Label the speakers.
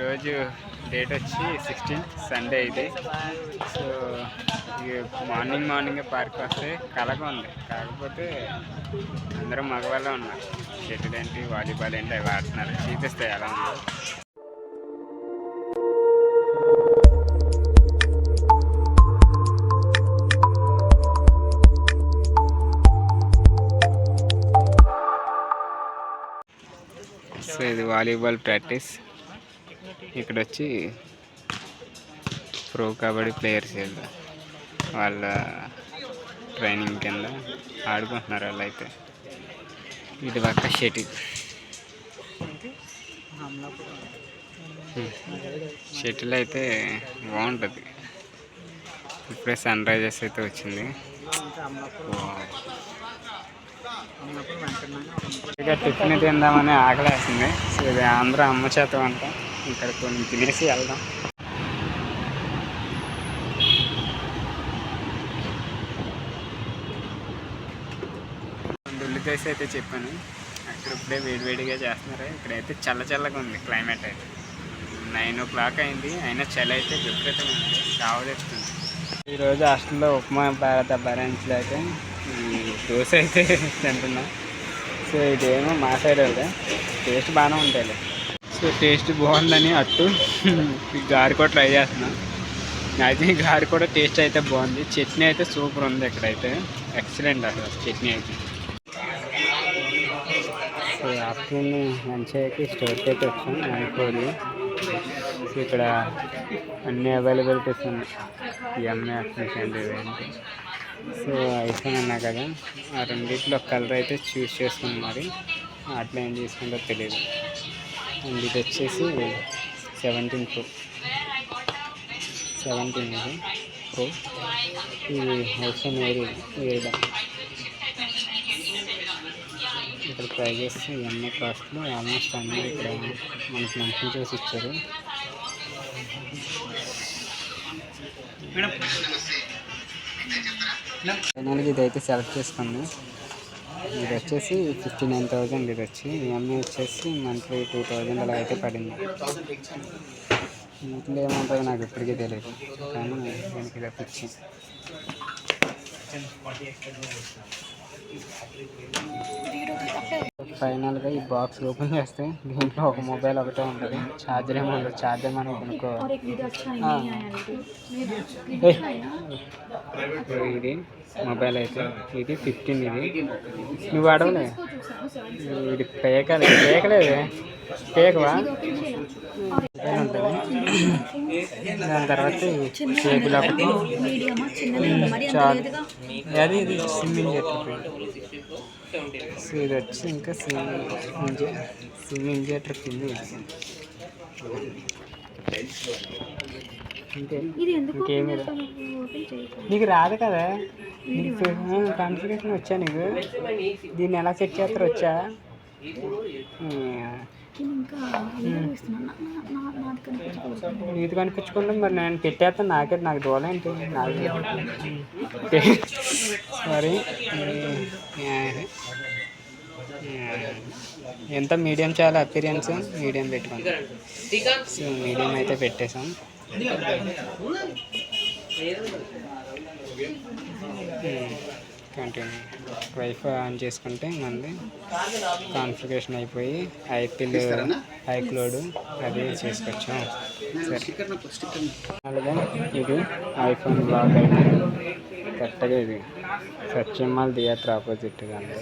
Speaker 1: ఈరోజు డేట్ వచ్చి sixteenth Sunday ఇది. సో ఇది మార్నింగ్ మార్నింగ్ పార్క్ వస్తే కలగా ఉంది. కాకపోతే అందరూ మగవాళ్ళే ఉన్నారు. షటిల్ ఏంటి వాలీబాల్ ఏంటి అవి ఆడుతున్నారు. చూపిస్తాయి ఎలా ఉందో. సో ఇది వాలీబాల్ ప్రాక్టీస్. ఇక్కడ వచ్చి ప్రో కబడ్డీ ప్లేయర్స్ వీళ్ళు ట్రైనింగ్ కింద ఆడుకుంటున్నారు వాళ్ళు అయితే ఇది పక్క షటిల్. షటిల్ అయితే బాగుంటుంది. ఇప్పుడే సన్ రైజర్స్ అయితే వచ్చింది. ఇక టిఫిన్ తిందామని ఆకలేస్తుంది. సో ఇది ఆంధ్ర అమ్మ చేత అంట ఇక్కడ కొన్ని తినేసి వెళ్దాం. ఉల్లిదోశ అయితే చెప్పాను. అక్కడ ఇప్పుడే వేడివేడిగా చేస్తున్నారు. ఇక్కడైతే చల్ల చల్లగా ఉంది క్లైమేట్ అయితే. నైన్ ఓ క్లాక్ అయింది. అయినా చలి అయితే విపరీతంగా ఉంది. కావదెత్తుంది ఈరోజు హాస్టల్లో ఉప్మా భారత భరించలేక ఈ దోశ అయితే తింటున్నాం. సో ఇదేమో మా సైడ్ టేస్ట్ బాగానే ఉంటాయి సో టేస్ట్ బాగుందని అట్టు ఈ గారి కూడా ట్రై చేస్తున్నాను అయితే ఈ గారి కూడా టేస్ట్ అయితే బాగుంది. చట్నీ అయితే సూపర్ ఉంది ఇక్కడైతే. ఎక్సలెంట్ అసలు చట్నీ అయితే. సో ఆఫ్టర్నూన్ లంచ్ అయితే స్టోర్కి అయితే వచ్చాం అయిపోయి సో ఇక్కడ అన్ని అవైలబిలిటీస్ ఉన్నాయి. ఎంఏ అఫ్రిషన్ సో ఐఫోన్ అన్నా కదా ఆ రెండింటిలో కలర్ అయితే చూస్ చేసుకున్నాం మరి. అట్లా ఏం తీసుకుంటో తెలియదు అండ్ ఇది వచ్చేసి సెవెంటీన్ ప్రో. సెవెంటీన్ ఇది ప్రో. ఇది ఐఫోన్ ఏరి ఏరియడం ఇక్కడ ప్రైజెస్ ఇవన్నీ కాస్ట్లు ఆల్మోస్ట్ అన్నీ ఇక్కడ మనకి మెన్షన్ చేసి ఇచ్చారు. ఫైనల్గా ఇది అయితే సెలెక్ట్ చేసుకుంది. ఇది వచ్చేసి ఫిఫ్టీ నైన్ థౌజండ్ ఇది వచ్చి. ఈఎంఐ వచ్చేసి మంత్లీ టూ థౌజండ్ అలా అయితే పడింది. ఇంట్లో ఏముంటుందో నాకు ఇప్పటికీ తెలియదు కానీ దీనికి ఇలా పిచ్చి. ఫైనల్గా ఈ బాక్స్ ఓపెన్ చేస్తే దీంట్లో ఒక మొబైల్ ఒకటే ఉంటుంది. ఛార్జర్ ఏమో ఉండదు ఛార్జర్ మనం కొనుక్కోవాలి. ఇది మొబైల్ అయితే. ఇది ఫిఫ్టీన్ ఇది. నువ్వు అడవలే ఇది పేకలే పేకలేదు పేకవా మొబైల్ ఉంటుంది దాని తర్వాత కేబుల్ ఒకటి అది ఇది ఇంజెక్టర్ సో ఇది వచ్చి ఇంకా ఇంజె సిమ్ ఇంజెక్టర్ కింద ఇది.
Speaker 2: ఇది ఎందుకు
Speaker 1: నీకు రాదు కదా? నీకు కాన్ఫిగరేషన్ వచ్చా నీకు? దీన్ని ఎలా సెట్ చేస్తారు వచ్చా? నాది కనిపించుకుంటే మరి నేను పెట్టేస్తాను. నాకే నాకు దూలేంటి నాకు సారీ ఎంత మీడియం చాలా అపీరియన్స్ మీడియం పెట్టుకోండి. సో మీడియం అయితే పెట్టేసాం కంటిన్యూ వైఫై ఆన్ చేసుకుంటే మనది కాన్ఫిగరేషన్ అయిపోయి ఐపిల్ ఐక్లోడ్ అది చేసుకోవచ్చు సరే. అలాగే ఇది ఐఫోన్ బ్లాక్ అయితే కరెక్ట్గా ఇది సత్యమాల్ థియేటర్ ఆపోజిట్ అండి